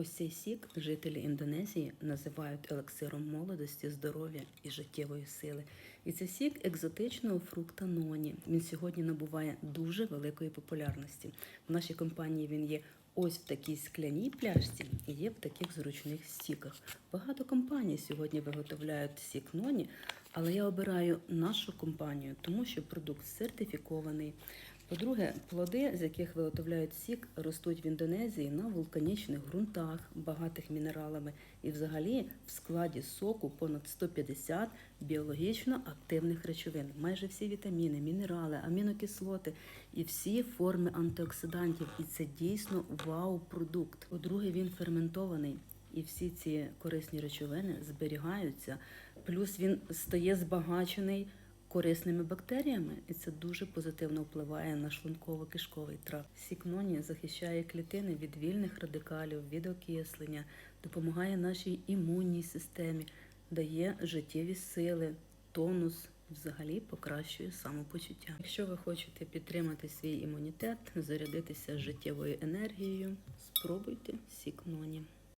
Ось цей сік жителі Індонезії називають елексиром молодості, здоров'я і життєвої сили. І це сік екзотичного фрукта ноні. Він сьогодні набуває дуже великої популярності. В нашій компанії він є ось в такій скляній пляшці і є в таких зручних сіках. Багато компаній сьогодні виготовляють сік ноні, але я обираю нашу компанію, тому що продукт сертифікований. По-друге, плоди, з яких виготовляють сік, ростуть в Індонезії на вулканічних ґрунтах, багатих мінералами, і взагалі в складі соку понад 150 біологічно активних речовин, майже всі вітаміни, мінерали, амінокислоти і всі форми антиоксидантів. І це дійсно вау-продукт. По-друге, він ферментований. І всі ці корисні речовини зберігаються. Плюс він стає збагачений корисними бактеріями, і це дуже позитивно впливає на шлунково-кишковий тракт. Сік ноні захищає клітини від вільних радикалів, від окислення, допомагає нашій імунній системі, дає життєві сили, тонус. Взагалі покращує самопочуття. Якщо ви хочете підтримати свій імунітет, зарядитися життєвою енергією, спробуйте сік ноні.